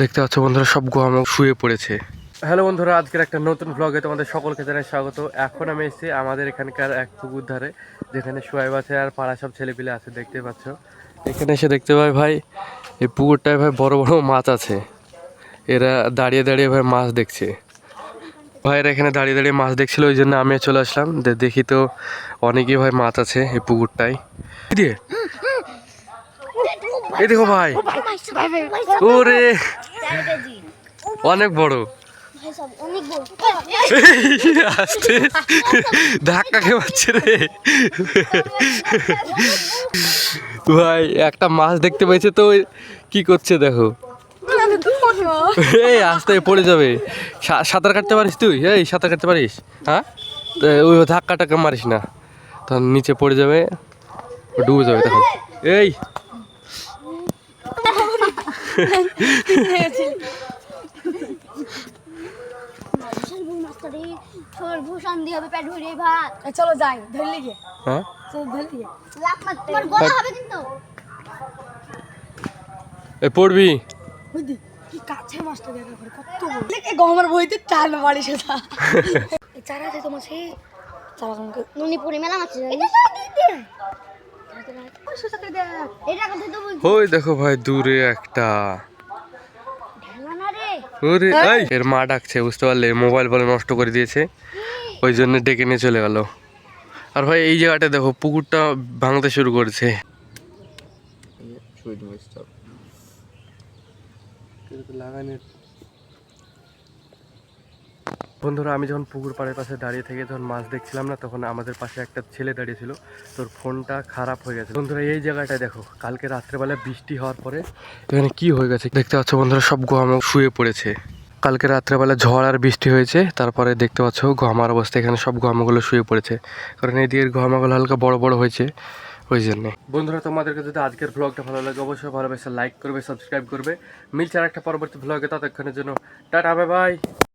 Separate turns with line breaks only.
দেখতে পাচ্ছ বন্ধুরা সব গোয়ামক শুয়ে পড়েছে। হ্যালো বন্ধুরা আজকের একটা নতুন ব্লগে তোমাদের সকলকে জানাই স্বাগত। এখন আমি এসেছি আমাদের এখানকার এক পুকুর ধারে যেখানে সোয়াইব আছে আর পাড়া সব ছেলেপিলে আছে দেখতে পাচ্ছ। এখানে এসে দেখতে পাই ভাই এই পুকুরটায় ভাই বড় বড় মাছ আছে। এরা দাঁড়িয়ে দাঁড়িয়ে ভাই মাছ দেখছে। ভাইয়েরা এখানে দাঁড়িয়ে দাঁড়িয়ে মাছ দেখছিল ওই জন্য আমি চলে আসলাম। দেখি তো অনেকেই ভাই মাছ আছে এই পুকুরটায়। দিয়ে এই দেখো ভাই। ওরে। অনেক বড়। আসতে। ধাক্কা খেয়ে রে। ভাই, একটা মাছ দেখতে পাইছে তো কি করছে দেখো। এই আস্তে, পড়ে যাবে। সাঁতার কাটতে পারিস তুই? এই, সাঁতার কাটতে পারিস? হ্যাঁ? ওই ধাক্কা টাক্কা মারিস না। তখন নিচে পড়ে যাবে, ডুবে যাবে তখন। এই
বিশাল বড় মাছটা রে ছোট ভূষণ দিয়ে হবে পেট ভরে ভাত
এ, চলো যাই ধরলি গিয়ে
হ্যাঁ?
চলো ধরলি গিয়ে
লাভ মারতে তোমার গলা হবে কিন্তু।
এ পড়বি।
বুঝলি? কি কাছে মাছটা দেখা করে কত বড়। এই গহমের বইতে টান মারি সেটা। চারা আছে তোমার সেই চারা
নুনি পড়ে মেলা মাছ
এটা
ওই দেখো ভাই দূরে একটা। ওরে এই এর মা ডাকছে বুঝতে পারলে মোবাইল বলে নষ্ট করে দিয়েছে। ওই জন্য ডেকে নিয়ে চলে গেল। আর ভাই এই জায়গাটা দেখো পুকুরটা ভাঙতে শুরু করেছে। বন্ধুরা, আমি যখন পুকুর পাড়ের পাশে দাঁড়িয়ে থেকে যখন মাছ দেখছিলাম না, তখন আমাদের পাশে একটা ছেলে দাঁড়িয়েছিল। তোর ফোনটা খারাপ হয়ে গেছে। বন্ধুরা, এই জায়গাটায় দেখো, কালকে রাত্রেবেলা বৃষ্টি হওয়ার পরে এখানে কি হয়ে গেছে দেখতে পাচ্ছ বন্ধুরা, সব গম শুয়ে পড়েছে। কালকে রাত্রেবেলা ঝড় আর বৃষ্টি হয়েছে, তারপরে দেখতে পাচ্ছ গমার অবস্থা, এখানে সব গমগুলো শুয়ে পড়েছে। কারণ এই দিকের গমাগুলো হালকা বড় বড় হয়েছে, ওই জন্য। বন্ধুরা, তোমাদেরকে যদি আজকের ব্লগটা ভালো লাগে, অবশ্যই ভালোবেসে লাইক করবে সাবস্ক্রাইব করবে। মিলছে আর একটা পরবর্তী ব্লগে ততক্ষণের জন্য টাটা বাই বাই